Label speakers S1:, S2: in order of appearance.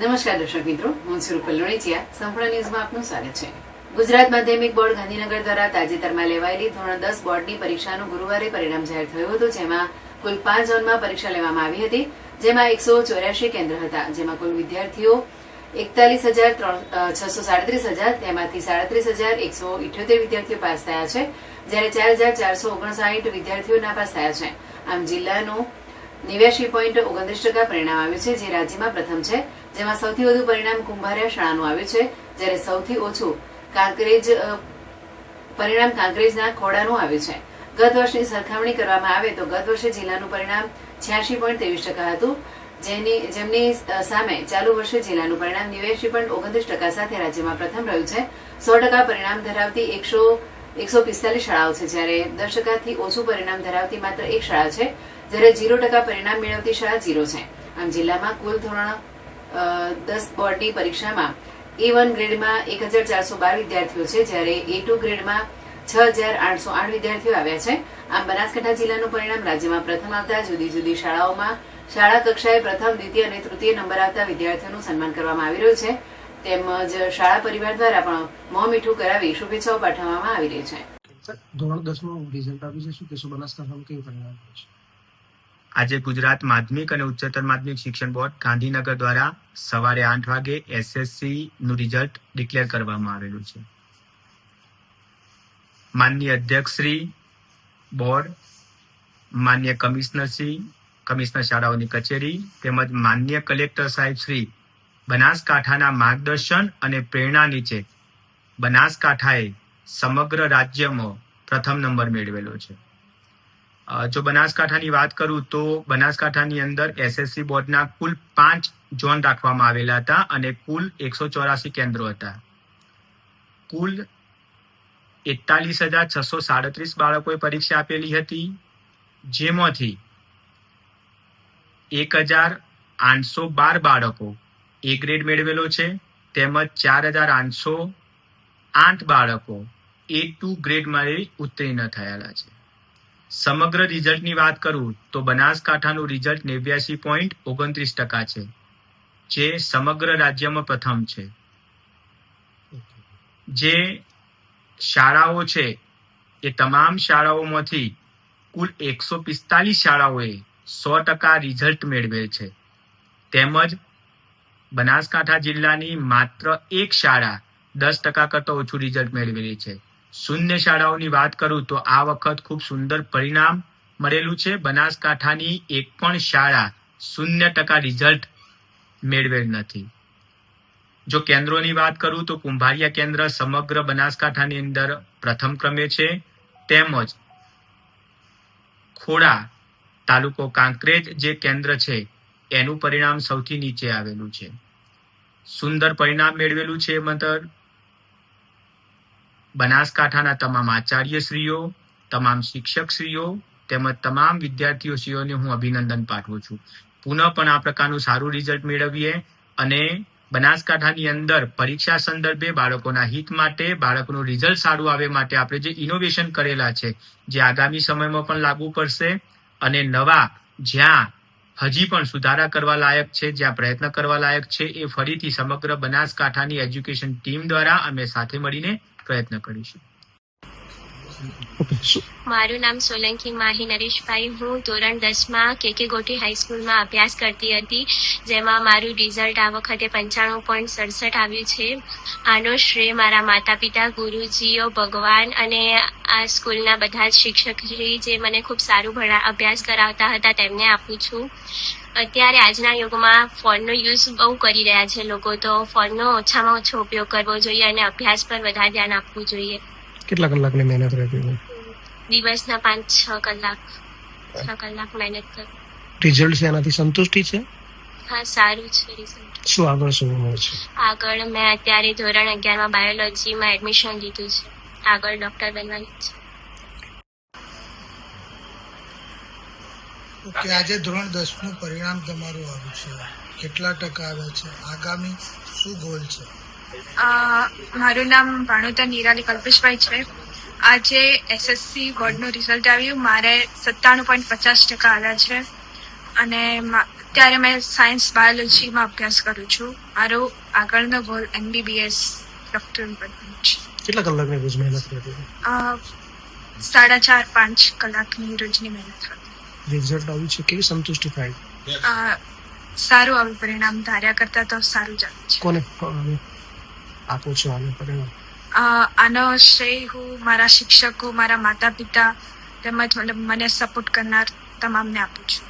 S1: નમસ્કાર દર્શક મિત્રો હું સ્વરૂપ લોણેચિયા સંપૂર્ણ ન્યૂઝમાં આપનું સ્વાગત છે ગુજરાત માધ્યમિક બોર્ડ ગાંધીનગર દ્વારા તાજેતરમાં લેવાયેલી ધોરણ દસ બોર્ડની પરીક્ષાનું ગુરુવારે પરિણામ જાહેર થયું હતું જેમાં કુલ પાંચ ઝોનમાં પરીક્ષા લેવામાં આવી હતી જેમાં એકસો ચોર્યાસી કેન્દ્ર હતા જેમાં કુલ વિદ્યાર્થીઓ એકતાલીસ હજાર છસો સાડત્રીસ હજાર તેમાંથી સાડત્રીસ હજાર એકસો ઇઠ્યોતેર વિદ્યાર્થીઓ પાસ થયા છે જ્યારે ચાર હજાર ચારસો ઓગણસાઠ વિદ્યાર્થીઓ નાપાસ થયા છે આમ જિલ્લાનું નેવ્યાસી પોઈન્ટ ઓગણત્રીસ ટકા પરિણામ આવ્યું છે જે રાજ્યમાં પ્રથમ છે જેમાં સૌથી વધુ પરિણામ કુંભારિયા શાળાનું આવ્યું છે જ્યારે સૌથી ઓછું કાંકરેજ પરિણામ કાંકરેજના ખોડાનું આવ્યું છે ગત વર્ષની સરખામણી કરવામાં આવે તો ગત વર્ષે જિલ્લાનું પરિણામ છ્યાસી પોઈન્ટ ત્રેવીસ ટકા હતું જેની જેમની સામે ચાલુ વર્ષે જિલ્લાનું પરિણામ નેવ્યાસી પોઈન્ટ ઓગણત્રીસ ટકા સાથે રાજ્યમાં પ્રથમ રહ્યું છે સો ટકા પરિણામ ધરાવતી એકસો એકસો પિસ્તાલીસ શાળાઓ છે જ્યારે દસ ટકાથી ઓછું પરિણામ ધરાવતી માત્ર એક શાળા છે જ્યારે ઝીરો ટકા પરિણામ મેળવતી શાળા ઝીરો છે આમ જિલ્લામાં કુલ ધોરણ દસ બોર્ડની પરીક્ષામાં એ વન ગ્રેડમાં એક હજાર ચારસો બાર વિદ્યાર્થીઓ છે જ્યારે એ ટુ ગ્રેડમાં છ હજાર આઠસો આઠ વિદ્યાર્થીઓ આવ્યા છે આમ બનાસકાંઠા જિલ્લાનું પરિણામ રાજ્યમાં પ્રથમ આવતા જુદી જુદી શાળાઓમાં શાળા કક્ષાએ પ્રથમ દ્વિતીય અને તૃતીય નંબર આવતા વિદ્યાર્થીઓનું સન્માન કરવામાં આવી રહ્યું છે તેમજ શાળા પરિવાર દ્વારા પણ મોં મીઠું કરાવી શુભેચ્છાઓ પાઠવવામાં આવી રહી છે
S2: ધોરણ દસમાં રિઝલ્ટ આવ્યું છે શું કહેશો બનાસકાંઠામાં કેવું પરિણામ છે
S3: આજે ગુજરાત માધ્યમિક અને ઉચ્ચતર માધ્યમિક શિક્ષણ બોર્ડ ગાંધીનગર દ્વારા સવારે આઠ વાગે નું રિઝલ્ટ ડિક્લેર કરવામાં આવેલું છે માનનીય શ્રી બોર્ડ માન્ય કમિશનરશ્રી કમિશનર શાળાઓની કચેરી તેમજ માન્ય કલેક્ટર સાહેબ શ્રી બનાસકાંઠાના માર્ગદર્શન અને પ્રેરણા નીચે બનાસકાંઠાએ સમગ્ર રાજ્યમાં પ્રથમ નંબર મેળવેલો છે જો બનાસકાંઠાની વાત કરું તો બનાસકાંઠાની અંદર એસએસસી બોર્ડના કુલ પાંચ ઝોન રાખવામાં આવેલા હતા અને કુલ એકસો ચોરાસી કેન્દ્રો હતા કુલ એકતાલીસ હજાર છસો સાડત્રીસ બાળકોએ પરીક્ષા આપેલી હતી જેમાંથી એક હજાર આઠસો બાર બાળકો એ ગ્રેડ મેળવેલો છે તેમજ ચાર હજાર આઠસો આઠ બાળકો એ ટુ ગ્રેડ મળી ઉત્તીર્ણ થયેલા છે સમગ્ર રિઝલ્ટની વાત કરું તો બનાસકાંઠાનું રિઝલ્ટ નેવ્યાસી પોઈન્ટ ઓગણત્રીસ ટકા છે જે સમગ્ર રાજ્યમાં પ્રથમ છે જે શાળાઓ છે એ તમામ શાળાઓમાંથી કુલ એકસો પિસ્તાલીસ શાળાઓએ સો ટકા રિઝલ્ટ મેળવેલ છે તેમજ બનાસકાંઠા જિલ્લાની માત્ર એક શાળા દસ ટકા કરતાં ઓછું રિઝલ્ટ મેળવેલી છે શૂન્ય શાળાઓની વાત કરું તો આ વખત ખૂબ સુંદર પરિણામ મળેલું છે બનાસકાંઠાની એક પણ શાળા શૂન્ય ટકા રિઝલ્ટ મેળવેલ નથી જો કેન્દ્રોની વાત કરું તો કુંભારિયા કેન્દ્ર સમગ્ર બનાસકાંઠાની અંદર પ્રથમ ક્રમે છે તેમજ ખોડા તાલુકો કાંકરેજ જે કેન્દ્ર છે એનું પરિણામ સૌથી નીચે આવેલું છે સુંદર પરિણામ મેળવેલું છે મતલબ બનાસકાંઠાના તમામ આચાર્યશ્રીઓ તમામ શિક્ષકશ્રીઓ તેમજ તમામ વિદ્યાર્થીઓશ્રીઓને હું અભિનંદન પાઠવું છું પુનઃ પણ આ પ્રકારનું સારું રિઝલ્ટ મેળવીએ અને બનાસકાંઠાની અંદર પરીક્ષા સંદર્ભે બાળકોના હિત માટે બાળકનું રિઝલ્ટ સારું આવે માટે આપણે જે ઇનોવેશન કરેલા છે જે આગામી સમયમાં પણ લાગુ પડશે અને નવા જ્યાં હજી પણ સુધારા કરવા લાયક છે જ્યાં પ્રયત્ન કરવા લાયક છે એ ફરીથી સમગ્ર બનાસકાંઠાની એજ્યુકેશન ટીમ દ્વારા અમે સાથે મળીને પ્રયત્ન કરીશું
S4: મારું નામ સોલંકી માહી નરેશભાઈ હું ધોરણ દસમાં કે કે ગોટી હાઈસ્કૂલમાં અભ્યાસ કરતી હતી જેમાં મારું રિઝલ્ટ આ વખતે પંચાણું પોઈન્ટ સડસઠ આવ્યું છે આનો શ્રેય મારા માતા પિતા ગુરુજીઓ ભગવાન અને આ સ્કૂલના બધા જ શિક્ષકશ્રી જે મને ખૂબ સારું ભણા અભ્યાસ કરાવતા હતા તેમને આપું છું અત્યારે આજના યુગમાં ફોનનો યુઝ બહુ કરી રહ્યા છે લોકો તો ફોનનો ઓછામાં ઓછો ઉપયોગ કરવો જોઈએ અને અભ્યાસ પર વધારે ધ્યાન આપવું જોઈએ
S2: કેટલા કલાકની મહેનત રહેતી હતી
S4: દિવસના પાંચ છ કલાક છ કલાક મહેનત કર
S2: રિઝલ્ટ છે એનાથી સંતુષ્ટિ છે
S4: હા સારું છે
S2: રિઝલ્ટ શું આગળ શું ઉમેર છે
S4: આગળ મેં અત્યારે ધોરણ અગિયારમાં બાયોલોજીમાં એડમિશન લીધું છે આગળ ડોક્ટર બનવાની છે
S5: ઓકે આજે ધોરણ દસનું પરિણામ તમારું આવ્યું છે કેટલા ટકા આવે છે આગામી શું ગોલ છે
S6: મારું નામ ભાણુતા નિરાલી કલ્પેશભાઈ છે આજે એસએસસી બોર્ડનું રિઝલ્ટ આવ્યું મારે સત્તાણું પોઈન્ટ પચાસ ટકા આવ્યા છે અને અત્યારે મેં સાયન્સ બાયોલોજીમાં અભ્યાસ કરું છું મારો આગળનો ગોલ એમબીબીએસ ડોક્ટર કેટલા
S2: કલાકની રોજ મહેનત
S6: કરતી સાડા ચાર પાંચ કલાકની રોજની મહેનત
S2: રિઝલ્ટ આવ્યું છે કેવી સંતુષ્ટિ થાય
S6: સારું આવ્યું પરિણામ ધાર્યા કરતા તો સારું જ છે
S2: કોને આપું છું આને પરિણામ
S6: આનો શ્રેય હું મારા શિક્ષકો મારા માતા પિતા તેમજ મને સપોર્ટ કરનાર તમામને આપું છું